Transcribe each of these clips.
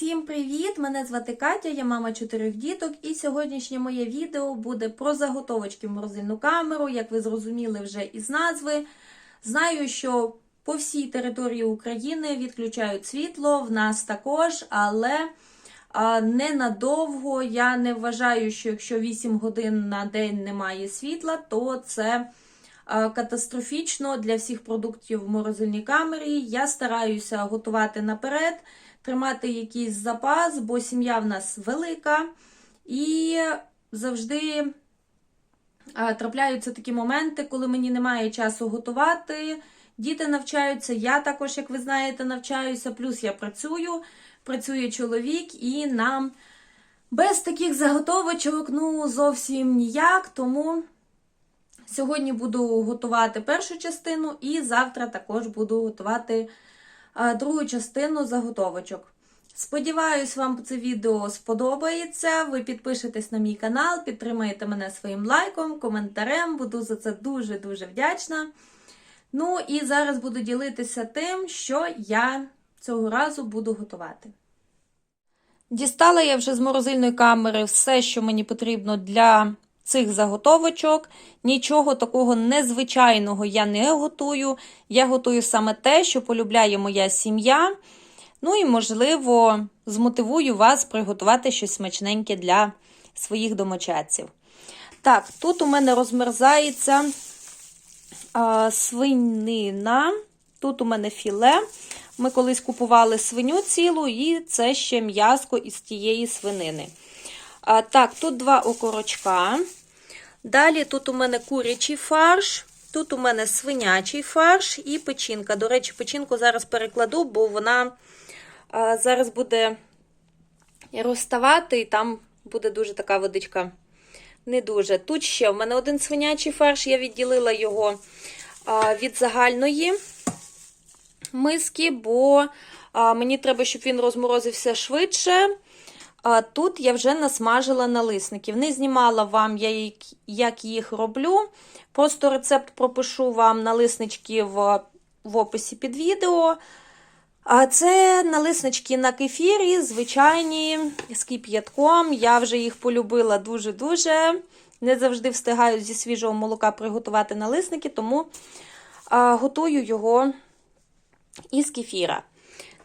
Всім привіт! Мене звати Катя, я мама чотирьох діток, і сьогоднішнє моє відео буде про заготовочки в морозильну камеру. Як ви зрозуміли вже із назви. Знаю, що по всій території України відключають світло, в нас також, але ненадовго я не вважаю, що якщо 8 годин на день немає світла, то це катастрофічно для всіх продуктів в морозильній камері. Я стараюся готувати наперед тримати якийсь запас, бо сім'я в нас велика, і завжди трапляються такі моменти, коли мені немає часу готувати. Діти навчаються, я також, як ви знаєте, навчаюся, плюс я працюю, працює чоловік, і нам без таких заготовочок ну, зовсім ніяк. Тому сьогодні буду готувати першу частину, і завтра також буду готувати другу частину заготовочок. Сподіваюсь, вам це відео сподобається. Ви підпишетесь на мій канал, підтримаєте мене своїм лайком, коментарем. Буду за це дуже-дуже вдячна. Ну і зараз буду ділитися тим, що я цього разу буду готувати. Дістала я вже з морозильної камери все, що мені потрібно для цих заготовочок. Нічого такого незвичайного я не готую. Я готую саме те, що полюбляє моя сім'я. Ну і, можливо, змотивую вас приготувати щось смачненьке для своїх домочадців. Так, тут у мене розмерзається а, свинина, тут у мене філе. Ми колись купували свиню цілу, і це ще м'язко із тієї свинини. Так, тут два окорочка. Далі тут у мене курячий фарш, тут у мене свинячий фарш і печінка. До речі, печінку зараз перекладу, бо вона зараз буде розставати, і там буде дуже така водичка. Не дуже. Тут ще в мене один свинячий фарш, я відділила його від загальної миски, бо мені треба, щоб він розморозився швидше. А тут я вже насмажила налисників. Не знімала вам, я, як їх роблю. Просто рецепт пропишу вам налиснички в, в описі під відео. А це налиснички на кефірі, звичайні, з кип'ятком. Я вже їх полюбила дуже-дуже. Не завжди встигаю зі свіжого молока приготувати налисники, тому а, готую його із кефіра.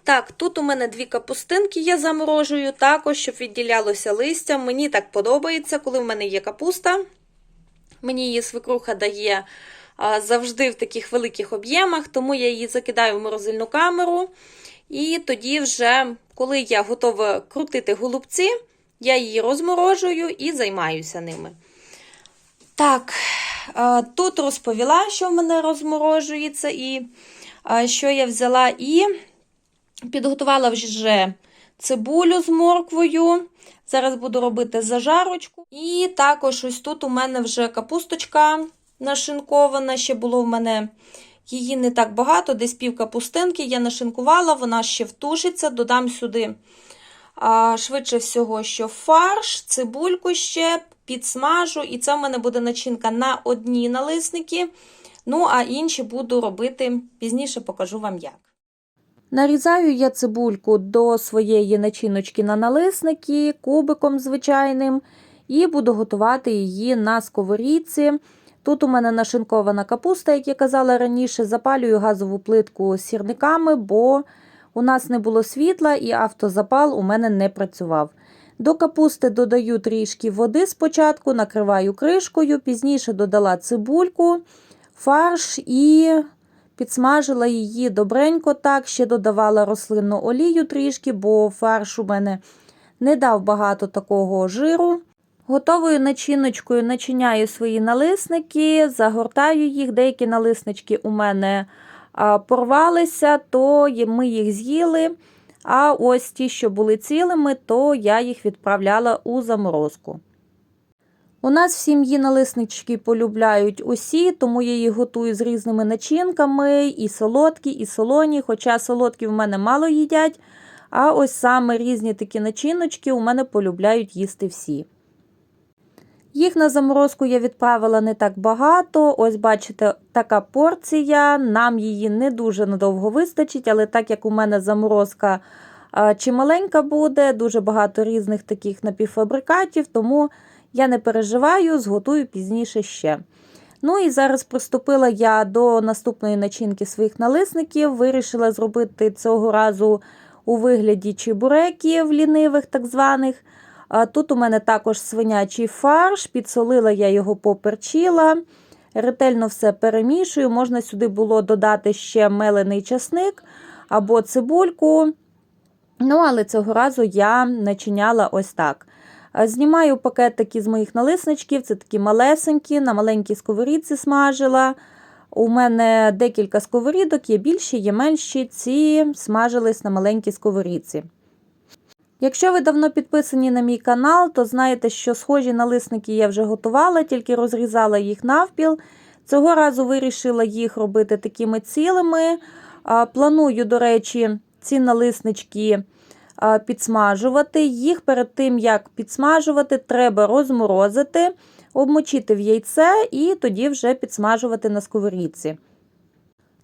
Так, тут у мене дві капустинки я заморожую, також, щоб відділялося листя. Мені так подобається, коли в мене є капуста. Мені її свекруха дає завжди в таких великих об'ємах, тому я її закидаю в морозильну камеру. І тоді, вже, коли я готова крутити голубці, я її розморожую і займаюся ними. Так, тут розповіла, що в мене розморожується, і що я взяла і. Підготувала вже цибулю з морквою. Зараз буду робити зажарочку. І також ось тут у мене вже капусточка нашинкована. Ще було в мене її не так багато, десь пів капустинки. Я нашинкувала, вона ще втушиться, додам сюди а, швидше всього, що фарш, цибульку ще підсмажу. І це в мене буде начинка на одні налисники. Ну, а інші буду робити пізніше покажу вам як. Нарізаю я цибульку до своєї начиночки на налисники кубиком звичайним, і буду готувати її на сковорідці. Тут у мене нашинкована капуста, як я казала раніше, запалюю газову плитку сірниками, бо у нас не було світла і автозапал у мене не працював. До капусти додаю трішки води спочатку, накриваю кришкою, пізніше додала цибульку, фарш і Підсмажила її добренько так, ще додавала рослинну олію трішки, бо фарш у мене не дав багато такого жиру. Готовою начиночкою начиняю свої налисники, загортаю їх. Деякі налиснички у мене порвалися, то ми їх з'їли. А ось ті, що були цілими, то я їх відправляла у заморозку. У нас в сім'ї налиснички полюбляють усі, тому я їх готую з різними начинками, і солодкі, і солоні. Хоча солодкі в мене мало їдять. А ось саме різні такі начиночки у мене полюбляють їсти всі. Їх на заморозку я відправила не так багато. Ось, бачите, така порція. Нам її не дуже надовго вистачить, але так як у мене заморозка а, чи маленька буде, дуже багато різних таких напівфабрикатів, тому я не переживаю, зготую пізніше ще. Ну і зараз приступила я до наступної начинки своїх налисників. Вирішила зробити цього разу у вигляді чебуреків лінивих, так званих. Тут у мене також свинячий фарш, підсолила я його поперчила. Ретельно все перемішую. Можна сюди було додати ще мелений часник або цибульку. Ну, але цього разу я начиняла ось так. Знімаю пакетики з моїх налисничків, це такі малесенькі, на маленькій сковорідці смажила. У мене декілька сковорідок, є більші, є менші. Ці смажились на маленькій сковорідці. Якщо ви давно підписані на мій канал, то знаєте, що схожі налисники я вже готувала, тільки розрізала їх навпіл. Цього разу вирішила їх робити такими цілими. Планую, до речі, ці налиснички підсмажувати. Їх перед тим, як підсмажувати, треба розморозити, обмочити в яйце і тоді вже підсмажувати на сковорідці.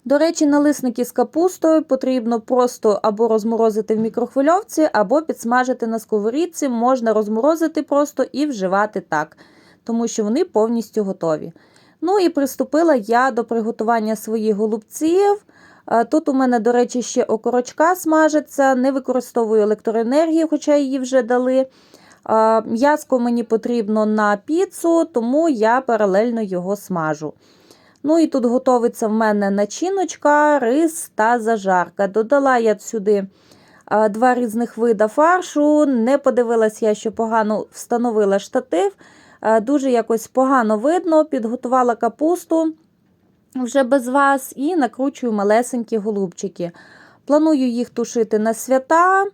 До речі, налисники з капустою потрібно просто або розморозити в мікрохвильовці, або підсмажити на сковорідці. Можна розморозити просто і вживати так, тому що вони повністю готові. Ну і приступила я до приготування своїх голубців. Тут у мене, до речі, ще окорочка смажиться, не використовую електроенергію, хоча її вже дали. М'язко мені потрібно на піцу, тому я паралельно його смажу. Ну і тут готовиться в мене начиночка, рис та зажарка. Додала я сюди два різних вида фаршу. Не подивилась я, що погано встановила штатив. Дуже якось погано видно, підготувала капусту вже без вас і накручую малесенькі голубчики. Планую їх тушити на свята.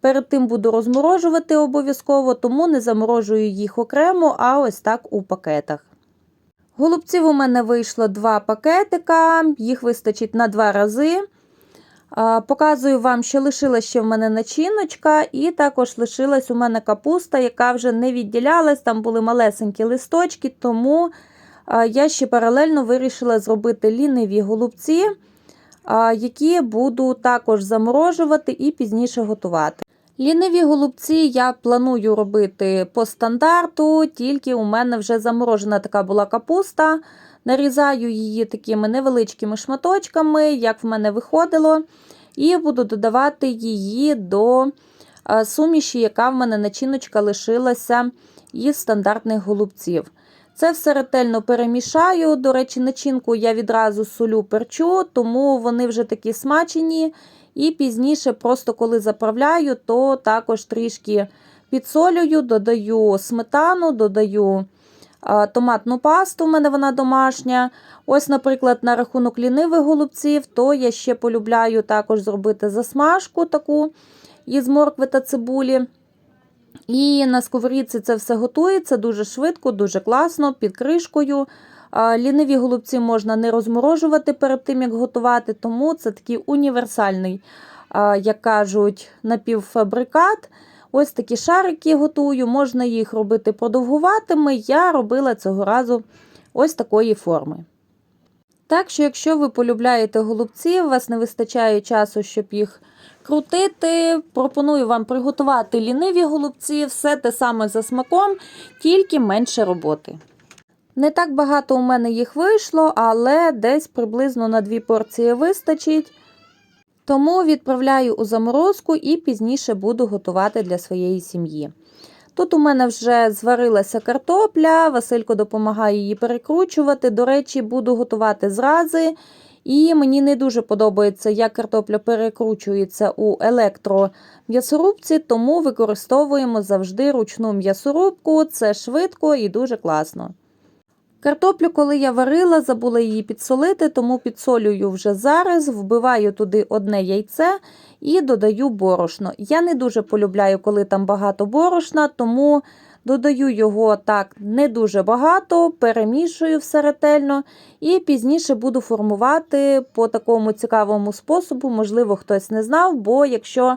Перед тим буду розморожувати обов'язково, тому не заморожую їх окремо, а ось так у пакетах. Голубців у мене вийшло два пакетика, їх вистачить на два рази. Показую вам, що лишилась ще в мене начиночка, і також лишилась у мене капуста, яка вже не відділялась, там були малесенькі листочки, тому я ще паралельно вирішила зробити ліниві голубці, які буду також заморожувати і пізніше готувати. Ліниві голубці я планую робити по стандарту, тільки у мене вже заморожена така була капуста. Нарізаю її такими невеличкими шматочками, як в мене виходило, і буду додавати її до суміші, яка в мене начиночка лишилася із стандартних голубців. Це все ретельно перемішаю. До речі, начинку я відразу солю перчу, тому вони вже такі смачені. І пізніше, просто коли заправляю, то також трішки підсолюю, додаю сметану, додаю томатну пасту, у мене вона домашня. Ось, наприклад, на рахунок лінивих голубців, то я ще полюбляю також зробити засмажку таку із моркви та цибулі. І на сковорідці це все готується дуже швидко, дуже класно, під кришкою. Ліниві голубці можна не розморожувати перед тим, як готувати, тому це такий універсальний, як кажуть, напівфабрикат. Ось такі шарики готую, можна їх робити продовгуватими. Я робила цього разу ось такої форми. Так що, якщо ви полюбляєте голубці, у вас не вистачає часу, щоб їх крутити, пропоную вам приготувати ліниві голубці, все те саме за смаком, тільки менше роботи. Не так багато у мене їх вийшло, але десь приблизно на дві порції вистачить. Тому відправляю у заморозку і пізніше буду готувати для своєї сім'ї. Тут у мене вже зварилася картопля, Василько допомагає її перекручувати. До речі, буду готувати зрази. І мені не дуже подобається, як картопля перекручується у електром'ясорубці, тому використовуємо завжди ручну м'ясорубку, це швидко і дуже класно. Картоплю, коли я варила, забула її підсолити, тому підсолюю вже зараз, вбиваю туди одне яйце і додаю борошно. Я не дуже полюбляю, коли там багато борошна, тому додаю його так не дуже багато, перемішую все ретельно, і пізніше буду формувати по такому цікавому способу, можливо, хтось не знав, бо якщо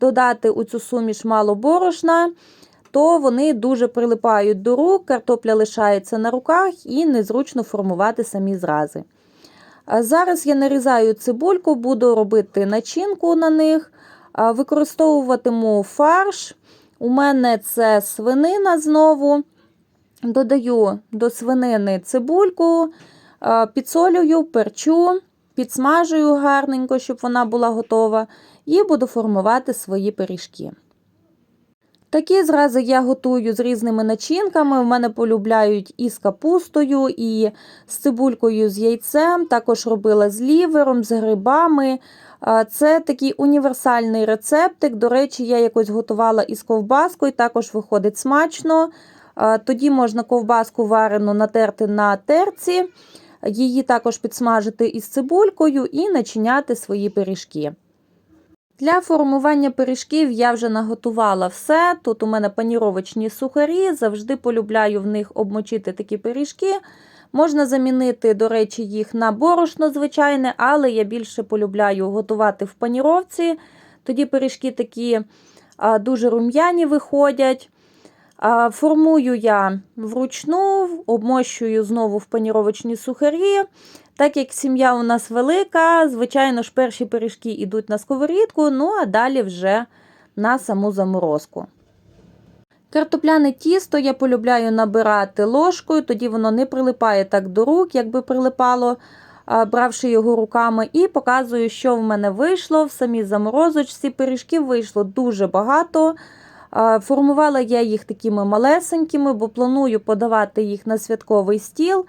додати у цю суміш мало борошна, то вони дуже прилипають до рук, картопля лишається на руках і незручно формувати самі зрази. Зараз я нарізаю цибульку, буду робити начинку на них. Використовуватиму фарш. У мене це свинина знову. Додаю до свинини цибульку, підсолюю, перчу, підсмажую гарненько, щоб вона була готова, і буду формувати свої пиріжки. Такі зрази я готую з різними начинками. У мене полюбляють і з капустою, і з цибулькою з яйцем. Також робила з лівером, з грибами. Це такий універсальний рецептик. До речі, я якось готувала із ковбаскою, також виходить смачно. Тоді можна ковбаску варену натерти на терці, її також підсмажити із цибулькою і начиняти свої пиріжки. Для формування пиріжків я вже наготувала все. Тут у мене паніровочні сухарі, завжди полюбляю в них обмочити такі пиріжки. Можна замінити, до речі, їх на борошно звичайне, але я більше полюбляю готувати в паніровці. Тоді пиріжки такі дуже рум'яні виходять. Формую я вручну, обмощую знову в паніровочні сухарі. Так як сім'я у нас велика, звичайно ж, перші пиріжки йдуть на сковорідку, ну а далі вже на саму заморозку. Картопляне тісто я полюбляю набирати ложкою, тоді воно не прилипає так до рук, якби прилипало, бравши його руками, і показую, що в мене вийшло. В самій заморозочці пиріжків вийшло дуже багато. Формувала я їх такими малесенькими, бо планую подавати їх на святковий стіл.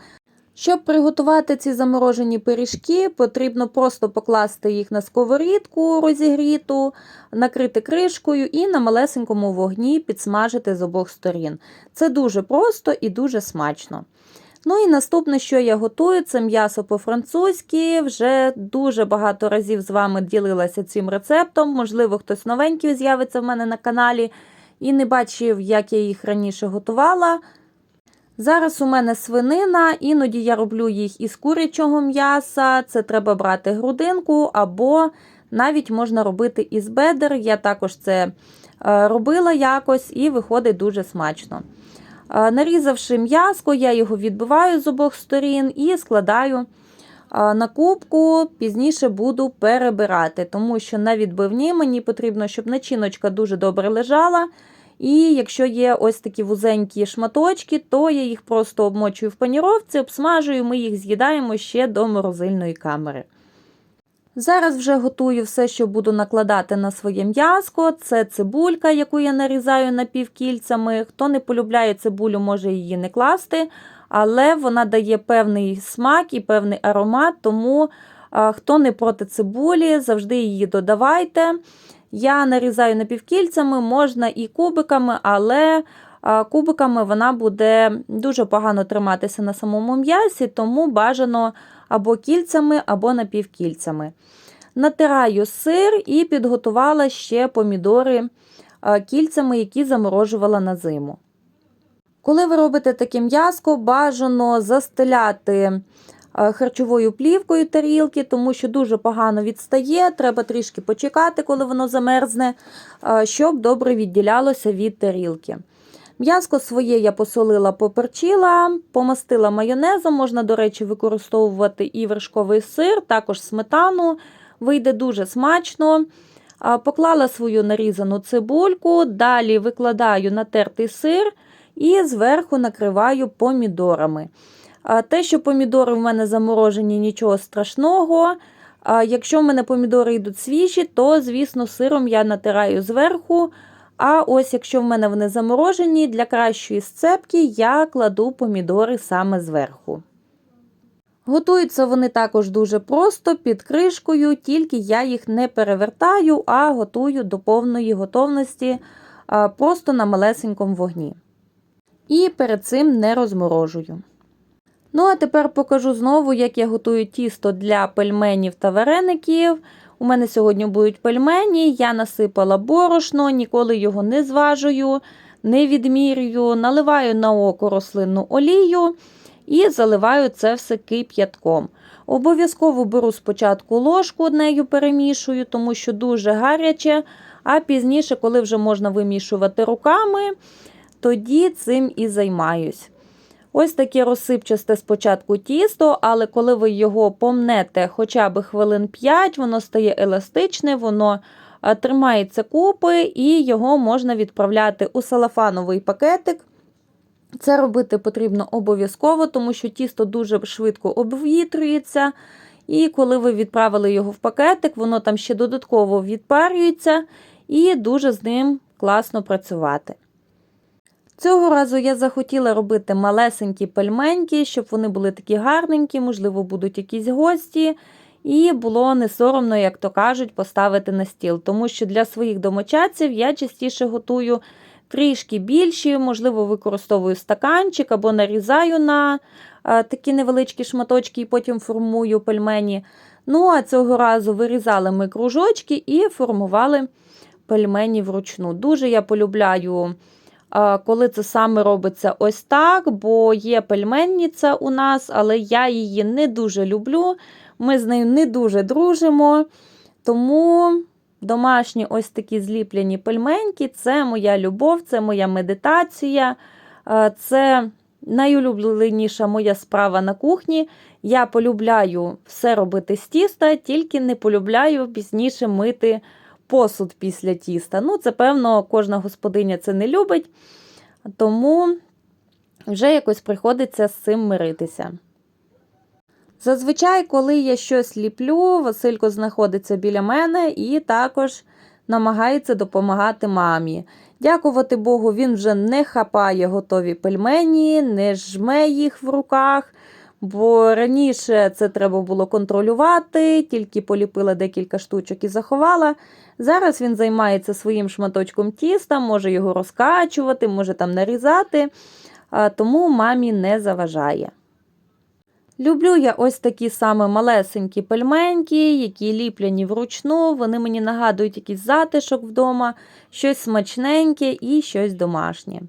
Щоб приготувати ці заморожені пиріжки, потрібно просто покласти їх на сковорідку розігріту, накрити кришкою і на малесенькому вогні підсмажити з обох сторін. Це дуже просто і дуже смачно. Ну і наступне, що я готую, це м'ясо по-французьки. Вже дуже багато разів з вами ділилася цим рецептом. Можливо, хтось новенький з'явиться в мене на каналі і не бачив, як я їх раніше готувала. Зараз у мене свинина, іноді я роблю їх із курячого м'яса. Це треба брати грудинку, або навіть можна робити із бедер. Я також це е, робила якось і виходить дуже смачно. Е, Нарізавши м'яско, я його відбиваю з обох сторін і складаю е, на кубку, пізніше буду перебирати, тому що на відбивні мені потрібно, щоб начиночка дуже добре лежала. І якщо є ось такі вузенькі шматочки, то я їх просто обмочую в паніровці, обсмажую, ми їх з'їдаємо ще до морозильної камери. Зараз вже готую все, що буду накладати на своє м'яско. Це цибулька, яку я нарізаю напівкільцями. Хто не полюбляє цибулю, може її не класти, але вона дає певний смак і певний аромат, тому хто не проти цибулі, завжди її додавайте. Я нарізаю напівкільцями, можна і кубиками, але кубиками вона буде дуже погано триматися на самому м'ясі, тому бажано або кільцями, або напівкільцями. Натираю сир і підготувала ще помідори кільцями, які заморожувала на зиму. Коли ви робите таке м'яско, бажано застеляти харчовою плівкою тарілки, тому що дуже погано відстає. Треба трішки почекати, коли воно замерзне, щоб добре відділялося від тарілки. М'яско своє я посолила, поперчила, помастила майонезом. Можна, до речі, використовувати і вершковий сир, також сметану. Вийде дуже смачно. Поклала свою нарізану цибульку, далі викладаю натертий сир і зверху накриваю помідорами. Те, що помідори в мене заморожені, нічого страшного. Якщо в мене помідори йдуть свіжі, то, звісно, сиром я натираю зверху. А ось якщо в мене вони заморожені, для кращої сцепки я кладу помідори саме зверху. Готуються вони також дуже просто під кришкою, тільки я їх не перевертаю, а готую до повної готовності просто на малесенькому вогні. І перед цим не розморожую. Ну, а тепер покажу знову, як я готую тісто для пельменів та вареників. У мене сьогодні будуть пельмені, я насипала борошно, ніколи його не зважую, не відмірюю, наливаю на око рослинну олію і заливаю це все кип'ятком. Обов'язково беру спочатку ложку однею перемішую, тому що дуже гаряче, а пізніше, коли вже можна вимішувати руками, тоді цим і займаюсь. Ось таке розсипчасте спочатку тісто, але коли ви його помнете хоча б хвилин 5, воно стає еластичне, воно е, тримається купи, і його можна відправляти у салафановий пакетик. Це робити потрібно обов'язково, тому що тісто дуже швидко обвітрюється. І коли ви відправили його в пакетик, воно там ще додатково відпарюється і дуже з ним класно працювати. Цього разу я захотіла робити малесенькі пельменьки, щоб вони були такі гарненькі, можливо, будуть якісь гості. І було не соромно, як то кажуть, поставити на стіл. Тому що для своїх домочадців я частіше готую трішки більші, можливо, використовую стаканчик або нарізаю на а, такі невеличкі шматочки і потім формую пельмені. Ну, а цього разу вирізали ми кружочки і формували пельмені вручну. Дуже я полюбляю, коли це саме робиться ось так, бо є пельменниця у нас, але я її не дуже люблю. Ми з нею не дуже дружимо. Тому домашні ось такі зліплені пельменьки це моя любов, це моя медитація, е, це найулюбленіша моя справа на кухні. Я полюбляю все робити з тіста, тільки не полюбляю пізніше мити посуд після тіста. Ну, це, певно, кожна господиня це не любить, тому вже якось приходиться з цим миритися. Зазвичай, коли я щось ліплю, Василько знаходиться біля мене і також намагається допомагати мамі. Дякувати Богу, він вже не хапає готові пельмені, не жме їх в руках, бо раніше це треба було контролювати, тільки поліпила декілька штучок і заховала. Зараз він займається своїм шматочком тіста, може його розкачувати, може там нарізати, тому мамі не заважає. Люблю я ось такі саме малесенькі пельменьки, які ліпляні вручну. Вони мені нагадують якийсь затишок вдома, щось смачненьке і щось домашнє.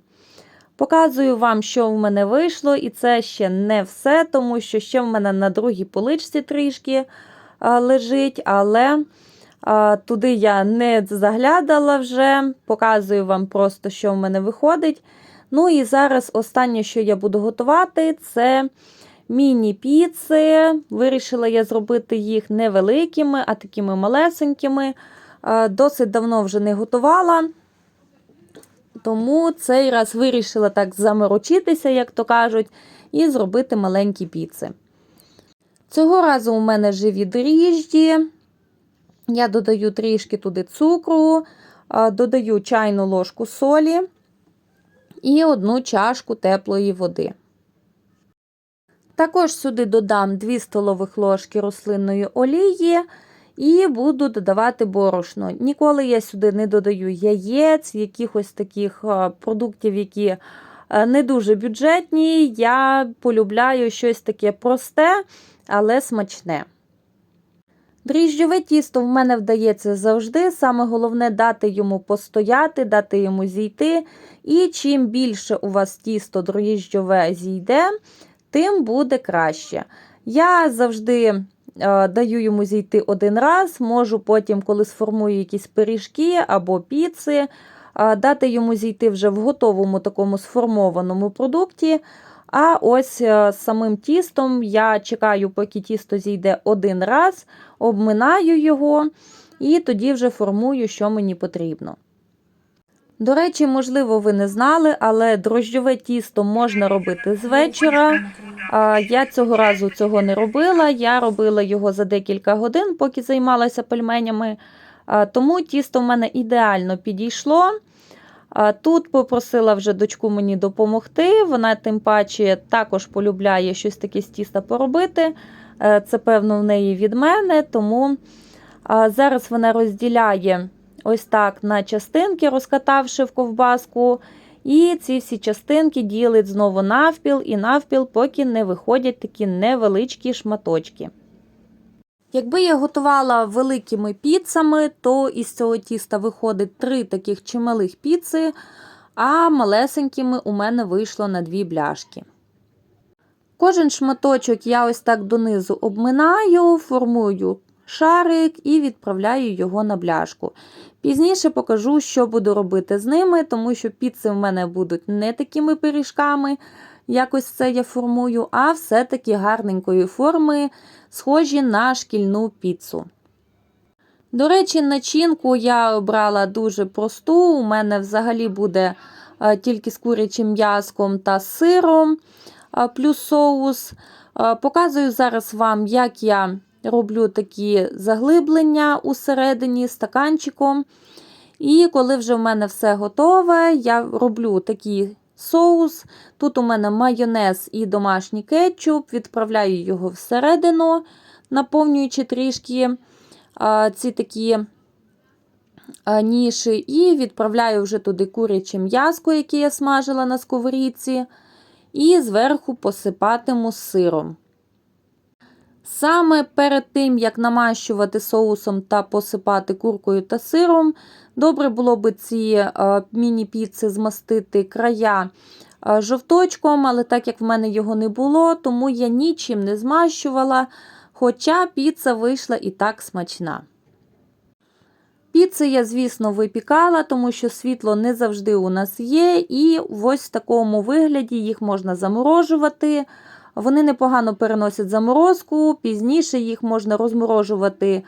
Показую вам, що в мене вийшло, і це ще не все, тому що ще в мене на другій поличці трішки а, лежить, але а, туди я не заглядала вже. Показую вам просто, що в мене виходить. Ну і зараз останнє, що я буду готувати, це міні-піци. Вирішила я зробити їх невеликими, а такими малесенькими. Досить давно вже не готувала. Тому цей раз вирішила так заморочитися, як то кажуть, і зробити маленькі піци. Цього разу у мене живі дріжджі. Я додаю трішки туди цукру, додаю чайну ложку солі і одну чашку теплої води. Також сюди додам 2 столових ложки рослинної олії і буду додавати борошно. Ніколи я сюди не додаю яєць, якихось таких продуктів, які не дуже бюджетні. Я полюбляю щось таке просте, але смачне. Дріжджове тісто в мене вдається завжди. Саме головне дати йому постояти, дати йому зійти. І чим більше у вас тісто дріжджове зійде, тим буде краще. Я завжди е, даю йому зійти один раз, можу потім, коли сформую якісь пиріжки або піци, е, дати йому зійти вже в готовому такому сформованому продукті. А ось е, самим тістом я чекаю, поки тісто зійде один раз, обминаю його і тоді вже формую, що мені потрібно. До речі, можливо, ви не знали, але дрожджове тісто можна робити з вечора. Я цього разу цього не робила. Я робила його за декілька годин, поки займалася пельменями. Тому тісто в мене ідеально підійшло. Тут попросила вже дочку мені допомогти. Вона, тим паче, також полюбляє щось таке з тіста поробити. Е, це, певно, в неї від мене. Тому зараз вона розділяє ось так на частинки, розкатавши в ковбаску. І ці всі частинки ділить знову навпіл і навпіл, поки не виходять такі невеличкі шматочки. Якби я готувала великими піцами, то із цього тіста виходить три таких чималих піци, а малесенькими у мене вийшло на дві бляшки. Кожен шматочок я ось так донизу обминаю, формую шарик і відправляю його на бляшку. Пізніше покажу, що буду робити з ними, тому що піци в мене будуть не такими пиріжками, якось це я формую, а все-таки гарненької форми, схожі на шкільну піцу. До речі, начинку я обрала дуже просту. У мене взагалі буде е, тільки з курячим м'язком та сиром, е, плюс соус. Е, Показую зараз вам, як я роблю такі заглиблення усередині стаканчиком. І коли вже в мене все готове, я роблю такий соус. Тут у мене майонез і домашній кетчуп, відправляю його всередину, наповнюючи трішки а, ці такі а, ніші, і відправляю вже туди куряче м'язко, яке я смажила на сковорідці, і зверху посипатиму сиром. Саме перед тим, як намащувати соусом та посипати куркою та сиром, добре було би ці е, міні-піци змастити края е, жовточком, але так як в мене його не було, тому я нічим не змащувала, хоча піца вийшла і так смачна. Піци я, звісно, випікала, тому що світло не завжди у нас є, і в такому вигляді їх можна заморожувати. Вони непогано переносять заморозку, пізніше їх можна розморожувати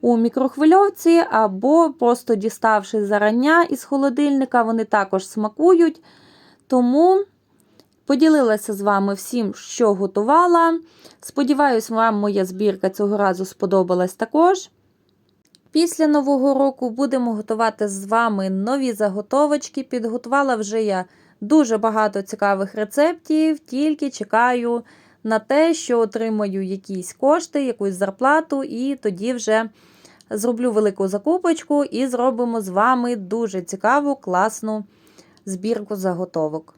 у мікрохвильовці, або просто діставши зарання із холодильника, вони також смакують. Тому поділилася з вами всім, що готувала. Сподіваюсь, вам моя збірка цього разу сподобалась також. Після Нового року будемо готувати з вами нові заготовочки. Підготувала вже я дуже багато цікавих рецептів, тільки чекаю на те, що отримаю якісь кошти, якусь зарплату, і тоді вже зроблю велику закупочку і зробимо з вами дуже цікаву, класну збірку заготовок.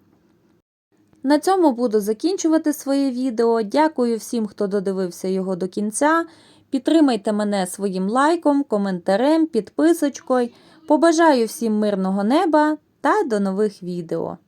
На цьому буду закінчувати своє відео. Дякую всім, хто додивився його до кінця. Підтримайте мене своїм лайком, коментарем, підписочкою. Побажаю всім мирного неба та до нових відео!